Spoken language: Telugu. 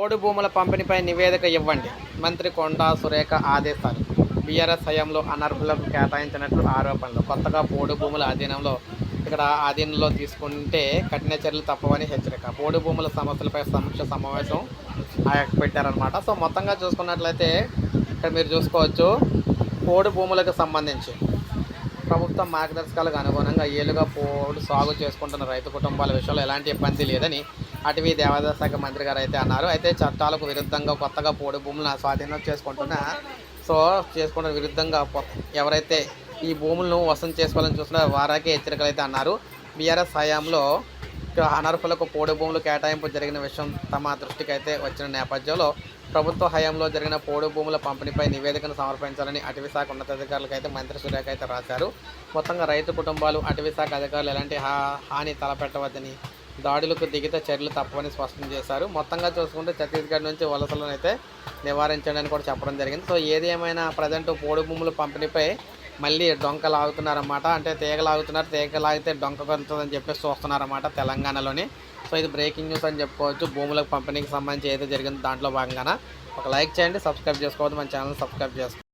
పోడు భూముల పంపిణీపై నివేదిక ఇవ్వండి మంత్రి కొండా సురేఖ ఆదేశాలు. బీఆర్ఎస్ హయాంలో అనర్హులకు కేటాయించినట్లు ఆరోపణలు. కొత్తగా పోడు భూముల అధీనంలో ఇక్కడ ఆధీనంలో తీసుకుంటే కఠిన చర్యలు తప్పవని హెచ్చరిక. పోడు భూముల సమస్యలపై సమీక్ష సమావేశం పెట్టారనమాట సో మొత్తంగా చూసుకున్నట్లయితే ఇక్కడ మీరు చూసుకోవచ్చు పోడు భూములకు సంబంధించి ప్రభుత్వం మార్గదర్శకాలకు అనుగుణంగా ఏలుగా పోడు సాగు చేసుకుంటున్న రైతు కుటుంబాల విషయంలో ఎలాంటి ఇబ్బంది లేదని అటవీ దేవాదాయ శాఖ మంత్రి గారు అయితే అన్నారు. అయితే చట్టాలకు విరుద్ధంగా కొత్తగా పోడు భూములను స్వాధీనం చేసుకుంటున్న. సో చేసుకుంటున్న విరుద్ధంగా ఎవరైతే ఈ భూములను వసం చేసుకోవాలని చూసిన వారాకే హెచ్చరికలు అయితే అన్నారు. బీఆర్ఎస్ హయాంలో అనర్హులకు పోడు భూములు కేటాయింపు జరిగిన విషయం తమ దృష్టికి అయితే వచ్చిన నేపథ్యంలో ప్రభుత్వ హయాంలో జరిగిన పోడు భూముల పంపిణీపై నివేదికను సమర్పించాలని అటవీ శాఖ ఉన్నతాధికారులకు అయితే మంత్రి సురేఖ అయితే రాశారు. మొత్తంగా రైతు కుటుంబాలు అటవీ శాఖ అధికారులు ఎలాంటి హా హాని తలపెట్టవద్దని దాడులకు దిగితే చర్యలు తప్పవని స్పష్టం చేశారు. మొత్తంగా చూసుకుంటే ఛత్తీస్గఢ్ నుంచి వలసలను అయితే నివారించండి అని కూడా చెప్పడం జరిగింది. సో ఏది ఏమైనా ప్రజెంట్ పోడు భూముల పంపిణీపై మళ్ళీ డొంక లాగుతున్నారన్నమాట. అంటే తీగ లాగుతున్నారు. తీగ లాగితే డొంక కొడుతుందని చెప్పేసి చూస్తున్నారన్నమాట తెలంగాణలోని. సో ఇది బ్రేకింగ్ న్యూస్ అని చెప్పుకోవచ్చు. భూములకు పంపిణీకి సంబంధించి ఏదో జరిగిందో దాంట్లో భాగంగాన. ఒక లైక్ చేయండి సబ్స్క్రైబ్ చేసుకోవద్దు. మన ఛానల్ సబ్స్క్రైబ్ చేసుకోండి.